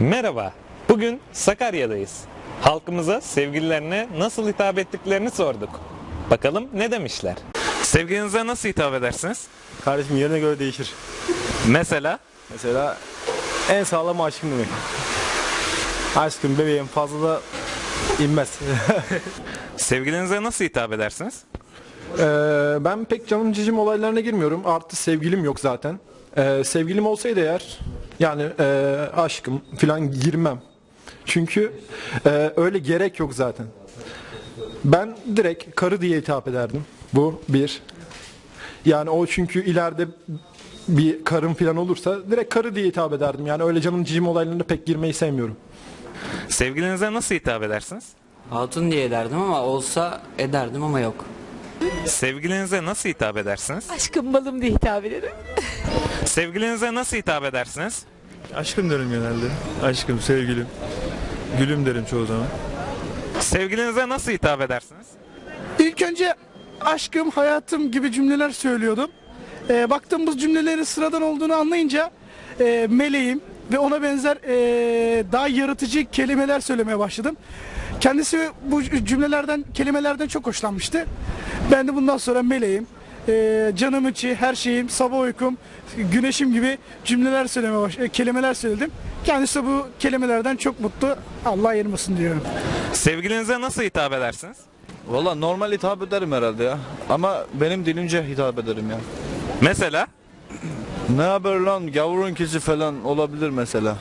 Merhaba. Bugün Sakarya'dayız. Halkımıza sevgililerine nasıl hitap ettiklerini sorduk. Bakalım ne demişler? Sevgilinize nasıl hitap edersiniz? Kardeşim yerine göre değişir. Mesela Mesela en sağlam aşkım demek. Aşkım bebeğim fazla da inmez. sevgilinize nasıl hitap edersiniz? Ee, ben pek canım cicim olaylarına girmiyorum. Artı sevgilim yok zaten. Ee, sevgilim olsaydı eğer yani e, aşkım falan girmem. Çünkü e, öyle gerek yok zaten. Ben direkt karı diye hitap ederdim. Bu bir. Yani o çünkü ileride bir karım falan olursa direkt karı diye hitap ederdim. Yani öyle canım cicim olaylarına pek girmeyi sevmiyorum. Sevgilinize nasıl hitap edersiniz? Hatun diye ederdim ama olsa ederdim ama yok. Sevgilinize nasıl hitap edersiniz? Aşkım balım diye hitap ederim. Sevgilinize nasıl hitap edersiniz? aşkım derim genelde. Aşkım, sevgilim. Gülüm derim çoğu zaman. Sevgilinize nasıl hitap edersiniz? İlk önce aşkım, hayatım gibi cümleler söylüyordum. Ee, baktım bu cümlelerin sıradan olduğunu anlayınca e, meleğim ve ona benzer e, daha yaratıcı kelimeler söylemeye başladım. Kendisi bu cümlelerden, kelimelerden çok hoşlanmıştı. Ben de bundan sonra meleğim, e, canım içi, her şeyim, sabah uykum, güneşim gibi cümleler söylemeye baş, e, kelimeler söyledim. Kendisi de bu kelimelerden çok mutlu. Allah ayırmasın diyorum. Sevgilinize nasıl hitap edersiniz? Valla normal hitap ederim herhalde ya. Ama benim dilince hitap ederim ya. Mesela Ne haber lan gavurun kişi falan olabilir mesela.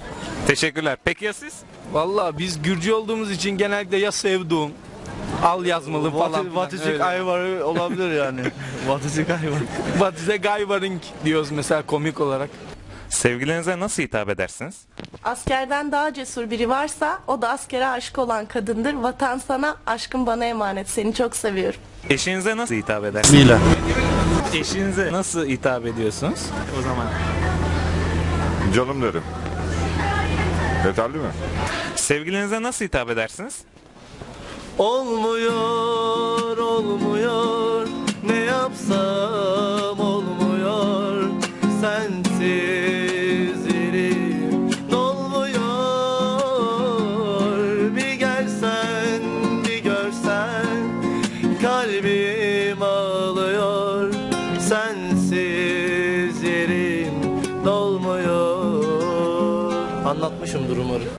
Teşekkürler. Peki ya siz? Valla biz Gürcü olduğumuz için genellikle ya sevduğum, al yazmalı falan. Vatı, filan, vatıcık öyle. ayvarı olabilir yani. vatıcık ayvarı. Vatize Gayvaring diyoruz mesela komik olarak. Sevgilinize nasıl hitap edersiniz? Askerden daha cesur biri varsa o da askere aşık olan kadındır. Vatan sana, aşkım bana emanet. Seni çok seviyorum. Eşinize nasıl hitap edersiniz? Mila. Eşinize nasıl hitap ediyorsunuz? O zaman Canım derim. Yeterli mi? sevgilinize nasıl hitap edersiniz? Olmuyor, olmuyor. Ne yapsam olmuyor. Sensiz yerim dolmuyor. Bir gelsen, bir görsen. Kalbim ağlıyor. Sensiz yerim dolmuyor. Anlatmışımdır umarım.